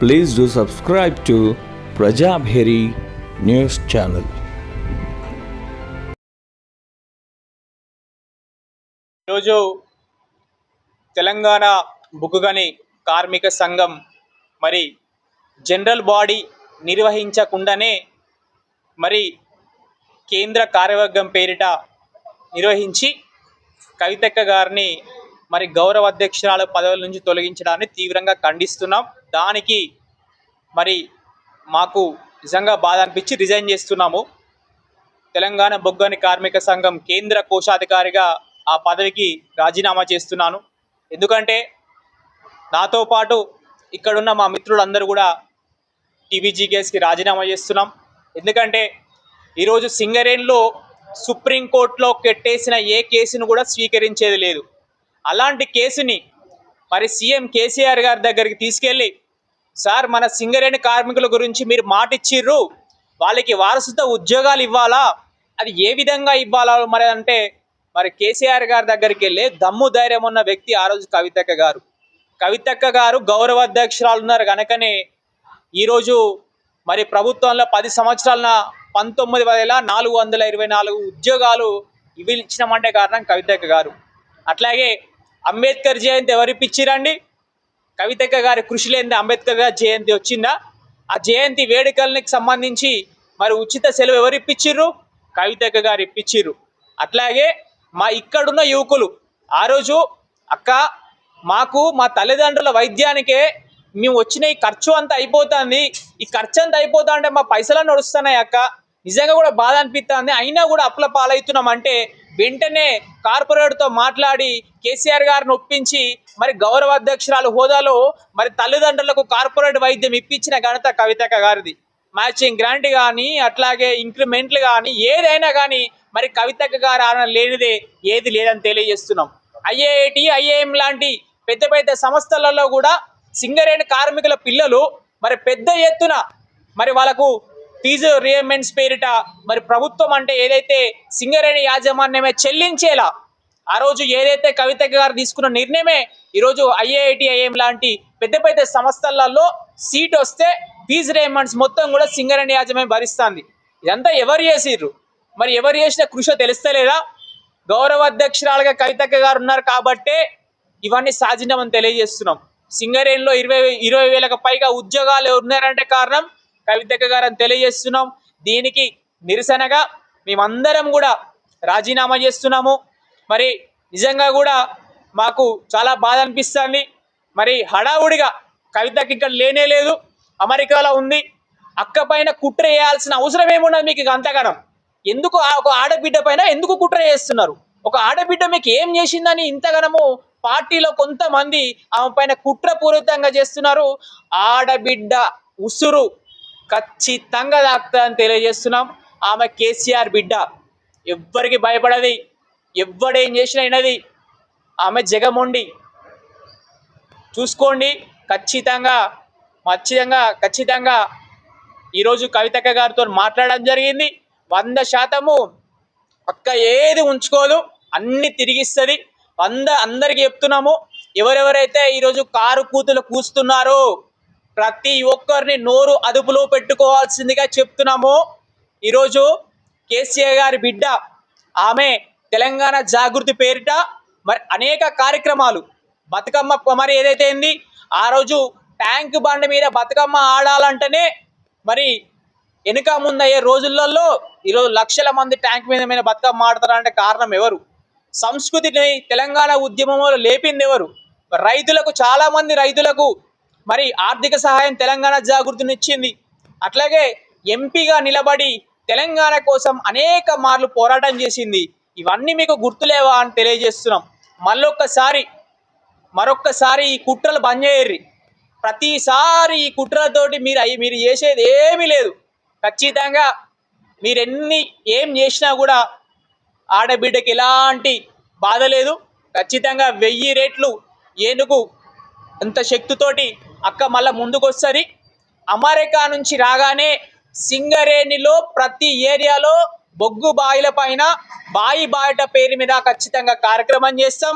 Please do subscribe to Prajabheri news channel. ఈరోజు తెలంగాణ బుక్కుగని కార్మిక సంఘం మరి జనరల్ బాడీ నిర్వహించకుండానే మరి కేంద్ర కార్యవర్గం పేరిట నిర్వహించి కవితక్క గారిని మరి గౌరవ అధ్యక్షురాలు పదవుల నుంచి తొలగించడాన్ని తీవ్రంగా ఖండిస్తున్నాం. దానికి మరి మాకు నిజంగా బాధ అనిపించి రిజైన్ చేస్తున్నాము. తెలంగాణ బొగ్గని కార్మిక సంఘం కేంద్ర కోశాధికారిగా ఆ పదవికి రాజీనామా చేస్తున్నాను. ఎందుకంటే నాతో పాటు ఇక్కడున్న మా మిత్రులందరూ కూడా టీబీజీకేఎస్కి రాజీనామా చేస్తున్నాం. ఎందుకంటే ఈరోజు సింగరేన్లో సుప్రీంకోర్టులో కెట్టేసిన ఏ కేసును కూడా స్వీకరించేది లేదు. అలాంటి కేసుని మరి సీఎం కేసీఆర్ గారి దగ్గరికి తీసుకెళ్ళి సార్ మన సింగరేణి కార్మికుల గురించి మీరు మాట ఇచ్చిర్రు వాళ్ళకి వారసత్వ ఉద్యోగాలు ఇవ్వాలా? అది ఏ విధంగా ఇవ్వాలా మరి అంటే మరి కేసీఆర్ గారి దగ్గరికి వెళ్ళి దమ్ము ధైర్యం ఉన్న వ్యక్తి ఆ రోజు కవితక్క గారు. కవితక్క గారు గౌరవ అధ్యక్షురాలు ఉన్నారు కనుకనే ఈరోజు మరి ప్రభుత్వంలో పది సంవత్సరాల పంతొమ్మిది వేల నాలుగు వందల ఇరవై నాలుగు ఉద్యోగాలు ఇవి ఇచ్చినామంటే కారణం కవితక్క గారు. అట్లాగే అంబేద్కర్ జయంతి ఎవరు కవితక్క గారి కృషి లేనిది అంబేద్కర్ గారి జయంతి వచ్చిందా? ఆ జయంతి వేడుకలకి సంబంధించి మరి ఉచిత సెలవు ఎవరు ఇప్పించిర్రు కవితక్క గారు ఇప్పించిర్రు అట్లాగే మా ఇక్కడున్న యువకులు ఆ రోజు అక్క మాకు మా తల్లిదండ్రుల వైద్యానికే మేము వచ్చిన ఈ ఖర్చు అంతా అయిపోతుంది. ఈ ఖర్చు అంతా అయిపోతా అంటే మా పైసలు నడుస్తున్నాయి అక్క. నిజంగా కూడా బాధ అనిపిస్తుంది అయినా కూడా అప్పుల పాలవుతున్నాం అంటే వెంటనే కార్పొరేట్తో మాట్లాడి కేసీఆర్ గారిని ఒప్పించి మరి గౌరవ అధ్యక్షురాలు హోదాలో మరి తల్లిదండ్రులకు కార్పొరేట్ వైద్యం ఇప్పించిన ఘనత కవితక గారిది. మ్యాచింగ్ గ్రాంట్ కానీ అట్లాగే ఇంక్రిమెంట్లు కానీ ఏదైనా కానీ మరి కవితక గారు ఆన లేనిదే ఏది లేదని తెలియజేస్తున్నాం. ఐఏఐటి ఐఏఎం లాంటి పెద్ద పెద్ద సంస్థలలో కూడా సింగరేణి కార్మికుల పిల్లలు మరి పెద్ద ఎత్తున మరి వాళ్ళకు ఫీజు రియమెంట్స్ పేరిట మరి ప్రభుత్వం అంటే ఏదైతే సింగరేణి యాజమాన్యమే చెల్లించేలా ఆ రోజు ఏదైతే కవిత గారు తీసుకున్న నిర్ణయమే ఈరోజు ఐఐటి ఐఎం లాంటి పెద్ద పెద్ద సంస్థలలో సీట్ వస్తే ఫీజు రియంబెన్స్ మొత్తం కూడా సింగరేణి యాజమాన్యం భరిస్తుంది. ఇదంతా ఎవరు చేసిర్రు? మరి ఎవరు చేసిన కృషి తెలుస్తలేదా? గౌరవ అధ్యక్షురాలుగా కవితక్క గారు ఉన్నారు కాబట్టే ఇవన్నీ సాధించమని తెలియజేస్తున్నాం. సింగరేణిలో ఇరవై ఇరవై వేలకు పైగా ఉద్యోగాలు ఉన్నారంటే కారణం కవితక్క గారు అని తెలియజేస్తున్నాం. దీనికి నిరసనగా మేమందరం కూడా రాజీనామా చేస్తున్నాము. మరి నిజంగా కూడా మాకు చాలా బాధ అనిపిస్తుంది. మరి హడావుడిగా కవితకి ఇక్కడ లేనే లేదు. అమెరికాలో ఉంది. అక్క పైన కుట్ర వేయాల్సిన అవసరం ఏమున్నది మీకు ఇక అంతగానం? ఎందుకు ఆ ఒక ఆడబిడ్డ పైన ఎందుకు కుట్ర చేస్తున్నారు ఒక ఆడబిడ్డ మీకు ఏం చేసిందని ఇంతగానము పార్టీలో కొంతమంది ఆమె పైన కుట్రపూరితంగా చేస్తున్నారు. ఆడబిడ్డ ఉసురు ఖచ్చితంగా దాక్తుందని తెలియజేస్తున్నాం. ఆమె కేసీఆర్ బిడ్డ. ఎవ్వరికి భయపడది. ఎవ్వడేం చేసినా అయినది ఆమె జగమొండి. చూసుకోండి. ఖచ్చితంగా ఖచ్చితంగా ఖచ్చితంగా ఈరోజు కవితక్క గారితో మాట్లాడడం జరిగింది. వంద శాతము పక్క ఏది ఉంచుకోదు. అన్ని తిరిగిస్తుంది. వంద అందరికీ చెప్తున్నాము. ఎవరెవరైతే ఈరోజు కారు కూతులు కూస్తున్నారో ప్రతి ఒక్కరిని నోరు అదుపులో పెట్టుకోవాల్సిందిగా చెప్తున్నాము. ఈరోజు కేసీఆర్ గారి బిడ్డ ఆమె తెలంగాణ జాగృతి పేరిట మరి అనేక కార్యక్రమాలు. బతుకమ్మ మరి ఏదైతే ఏంది ఆ రోజు ట్యాంక్ బండ మీద బతుకమ్మ ఆడాలంటేనే మరి వెనుక ముందయ్యే రోజులలో ఈరోజు లక్షల మంది ట్యాంక్ మీద మీద బతుకమ్మ ఆడతారంటే కారణం ఎవరు? సంస్కృతిని తెలంగాణ ఉద్యమంలో లేపింది ఎవరు? రైతులకు చాలామంది రైతులకు మరి ఆర్థిక సహాయం తెలంగాణ జాగృతినిచ్చింది. అట్లాగే ఎంపీగా నిలబడి తెలంగాణ కోసం అనేక మార్లు పోరాటం చేసింది. ఇవన్నీ మీకు గుర్తులేవా అని తెలియజేస్తున్నాం. మళ్ళొక్కసారి మరొక్కసారి ఈ కుట్రలు బంద్ చేయర్రి. ప్రతిసారి ఈ కుట్రలతోటి మీరు అయ్యి మీరు చేసేది ఏమీ లేదు. ఖచ్చితంగా మీరు ఎన్ని ఏం చేసినా కూడా ఆడబిడ్డకి ఎలాంటి బాధ లేదు. ఖచ్చితంగా వెయ్యి రేట్లు ఏనుగు అంత శక్తితోటి అక్క మళ్ళీ ముందుకు వస్తుంది అమెరికా నుంచి రాగానే సింగరేణిలో ప్రతి ఏరియాలో బొగ్గు బాయిల పైన బాయి బాయట పేరు మీద ఖచ్చితంగా కార్యక్రమం చేస్తాం.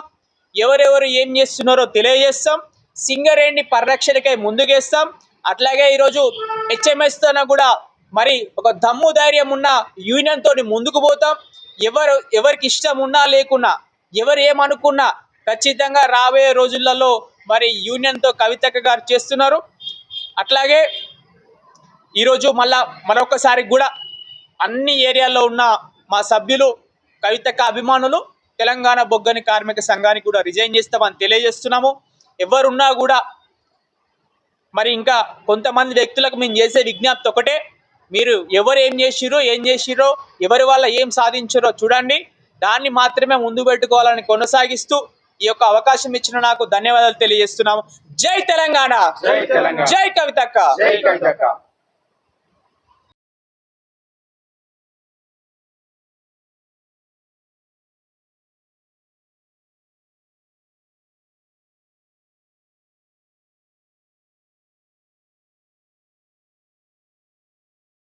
ఎవరెవరు ఏం చేస్తున్నారో తెలియజేస్తాం. సింగరేణి పరిరక్షణకై ముందుకేస్తాం. అట్లాగే ఈరోజు హెచ్ఎంఎస్ తోన కూడా మరి ఒక దమ్ము ధైర్యం ఉన్న యూనియన్తో ముందుకు పోతాం. ఎవరు ఎవరికి ఇష్టం ఉన్నా లేకున్నా ఎవరు ఏమనుకున్నా ఖచ్చితంగా రాబోయే రోజులలో మరి యూనియన్తో కవితక్క గారు చేస్తున్నారు. అట్లాగే ఈరోజు మళ్ళా మరొకసారి కూడా అన్ని ఏరియాల్లో ఉన్న మా సభ్యులు కవితక్క అభిమానులు తెలంగాణ బొగ్గని కార్మిక సంఘానికి కూడా రిజైన్ చేస్తామని తెలియజేస్తున్నాము. ఎవరున్నా కూడా మరి ఇంకా కొంతమంది వ్యక్తులకు మేము చేసే విజ్ఞప్తి ఒకటే మీరు ఎవరు ఏం చేసిరో ఏం చేసిరో ఎవరి వల్ల ఏం సాధించారో చూడండి. దాన్ని మాత్రమే ముందు పెట్టుకోవాలని కొనసాగిస్తూ ఈ యొక్క అవకాశం ఇచ్చిన నాకు ధన్యవాదాలు తెలియజేస్తున్నాము. జై తెలంగాణ. జై కవితక్క.